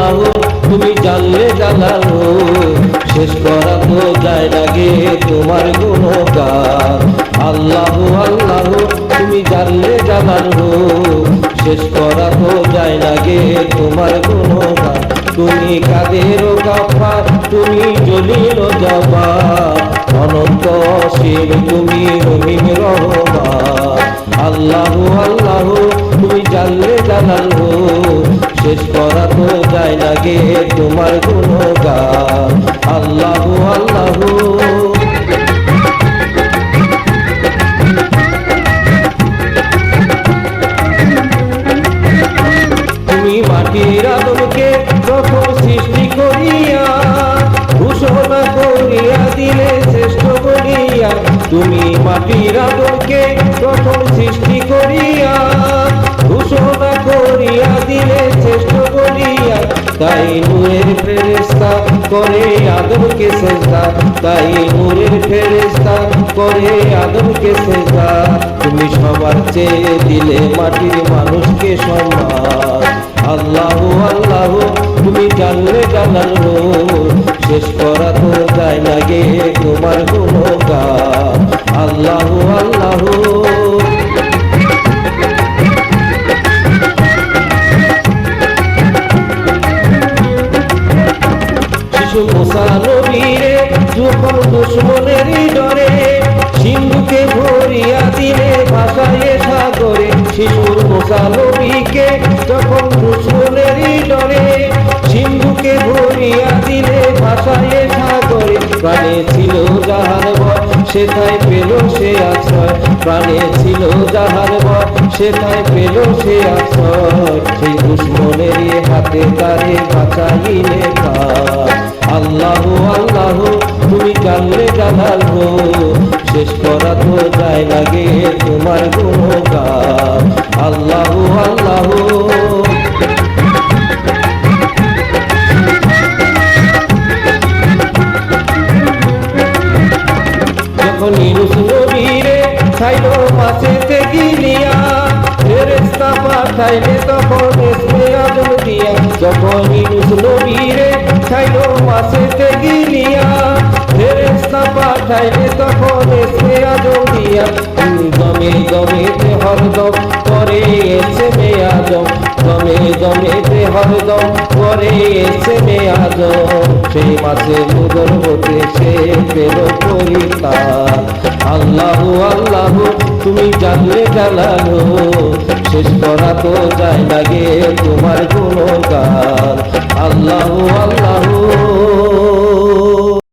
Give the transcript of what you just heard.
আল্লাহ তুমি জানলে জানালো শেষ করা তো যায় লাগে তোমার গুণগান আল্লাহ আল্লাহ, তুমি জানলে জানালো শেষ করা তো যায় লাগে তোমার গুণগান তুমি কাদের কাফার, তুমি জলিল জবা অনন্ত শিব তুমি রহিম রহমান। আল্লাহ আল্লাহ, তুমি জানলে জানালো শেষ করা তো যায় লাগে তোমার গুণগান। আল্লাহ আল্লাহ। তুমি মাটির আদমকে প্রথম সৃষ্টি করিয়া ঘোষণা করিয়া দিলে শ্রেষ্ঠ তুমি মাটির আদমকে প্রথম সৃষ্টি করিয়া ঘোষণা তাই নূরের ফেরেস্তা করে আদমকে সেজদা। তাই নূরের ফেরেস্তা করে আদমকে সেজদা। তুমি সবার চেয়ে দিলে মাটির মানুষকে সম্মান। আল্লাহ আল্লাহ, তুমি জানলে জানালো শেষ করা তো যায় না গে তোমার গুণগান। আল্লাহ আল্লাহ শিশু মোসা নবীরে যখন দুশ্মনেরই ডরে সিন্ধুকে ভরিয়া দিলে ভাষায় সাগরে, শিশুর মোসা নবীকে যখন দুশ্মনেরই ডরে সিন্ধুকে ভরিয়া দিলে ভাষায় সাগরে, প্রাণে ছিল যাহার বর, সেথায় পেল সে আশ্রয়। প্রাণে ছিল যাহার বর, সেথায় পেল সে আশ্রয়। সেই দুশ্মনেরই হাতে তারে বাঁচাইলে প্রাণ আল্লাহ আল্লাহ, তুমি জানলে জানালো শেষ করা তো যায় লাগে তোমার গুণগান আল্লাহ আল্লাহ। যখন ইনুস নবীরে খাইল মাছেতে গিলিয়া ফেরেস্তা পাঠাইলে তখন ইসমে আজম দিয়া। যখন নবীরে খাইল মাছেতে গিলিয়া ফেরেস্তা পাঠাইলে তখন ইসমে আজম দিয়া। দমে দমেতে হরদম করে এসে মে আজম দমে দমেতে হরদম করে এসে মে আজম সেই মাসে মুদর হতে সে পেল পরিতান আল্লাহ আল্লাহ, তুমি জানলে জানালো শেষ করা তো যায় লাগে তোমার গুণগান। আল্লাহ